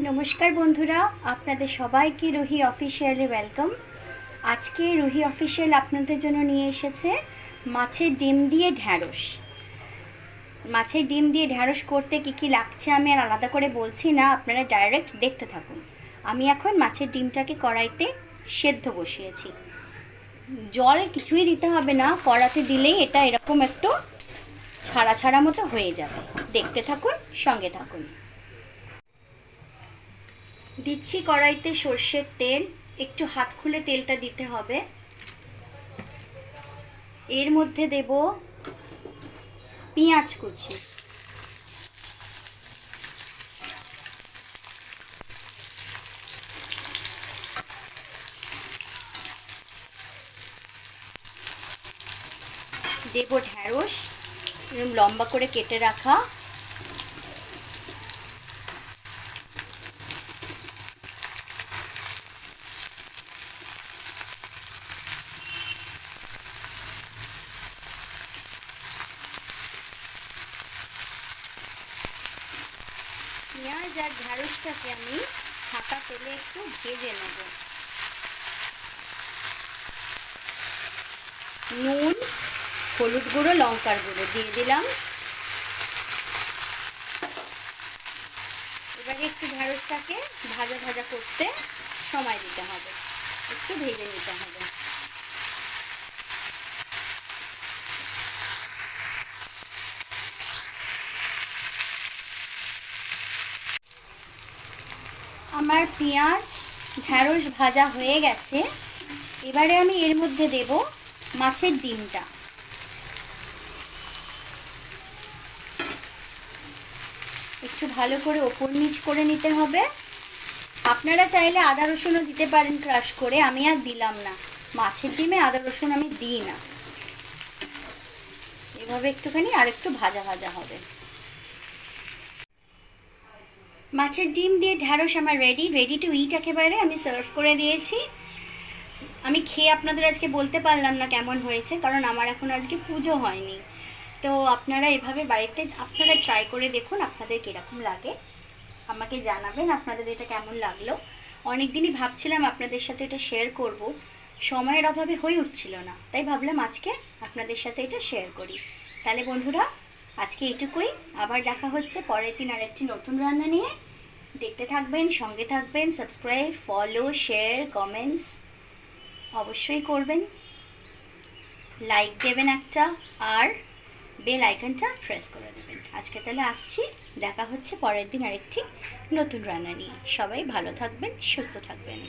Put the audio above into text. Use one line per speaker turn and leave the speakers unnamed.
নমস্কার বন্ধুরা, আপনাদের সবাইকে রুহি অফিসিয়ালি ওয়েলকাম। আজকে রুহি অফিসিয়াল আপনাদের জন্য নিয়ে এসেছে মাছের ডিম দিয়ে ঢ্যাঁড়স। মাছের ডিম দিয়ে ঢ্যাঁড়স করতে কি কি লাগছে আমি আর আলাদা করে বলছি না, আপনারা ডাইরেক্ট দেখতে থাকুন। আমি এখন মাছের ডিমটাকে কড়াইতে সেদ্ধ বসিয়েছি। জল কিছুই দিতে হবে না, কড়াতে দিলেই এটা এরকম একটু ছাড়া ছাড়া মতো হয়ে যাবে। দেখতে থাকুন, সঙ্গে থাকুন। দিচ্ছি কড়াইতে সর্ষের তেল। একটু হাত খুলে তেলটা দিতে হবে। এর মধ্যে দেব পেঁয়াজ কুচি। দেব ঢ্যাঁড়স এরকম লম্বা করে কেটে রাখা। পেঁয়াজ আর ঢ্যাঁড়সটাকে আমি ছাকা তেলে একটু ভেজে নেব। নুন, হলুদ গুঁড়ো, লঙ্কার গুঁড়ো দিয়ে দিলাম। এবারে একটু ঢ্যাঁড়সটাকে ভাজা ভাজা করতে সময় দিতে হবে। একটু ভেজে নিতে হবে। আমার পেঁয়াজ ঢ্যাঁড়স ভাজা হয়ে গেছে। এবারে আমি এর মধ্যে দেব মাছের ডিমটা। একটু ভালো করে ওপর নিচ করে নিতে হবে। আপনারা চাইলে আদা রসুনও দিতে পারেন ক্রাশ করে, আমি আর দিলাম না। মাছের ডিমে আদা রসুন আমি দিই না। এভাবে একটুখানি আর একটু ভাজা ভাজা হবে। মাছের ডিম দিয়ে ঢ্যাঁড়স আমার রেডি রেডি টু ইট একেবারে, আমি সার্ভ করে দিয়েছি। আমি খেয়ে আপনাদের আজকে বলতে পারলাম না কেমন হয়েছে, কারণ আমার এখন আজকে পুজো হয়নি। তো আপনারা এভাবে বাড়িতে, আপনারা ট্রাই করে দেখুন আপনাদের কীরকম লাগে। আমাকে জানাবেন আপনাদের এটা কেমন লাগল। অনেক দিনই ভাবছিলাম আপনাদের সাথে এটা শেয়ার করব। সময়ের অভাবে হয়ে উঠছিল না, তাই ভাবলাম আজকে আপনাদের সাথে এটা শেয়ার করি। তাহলে বন্ধুরা আজকে এটুকুই আবার দেখা হচ্ছে পরের দিন আরেকটি নতুন রান্না নিয়ে। দেখতে থাকবেন, সঙ্গে থাকবেন সাবস্ক্রাইব ফলো শেয়ার কমেন্টস অবশ্যই করবেন। লাইক দেবেন একটা আর বেল আইকনটা প্রেস করে দেবেন। আজকে তাহলে আসছি। দেখা হচ্ছে পরের দিন আরেকটি নতুন রান্না নিয়ে। সবাই ভালো থাকবেন, সুস্থ থাকবেন।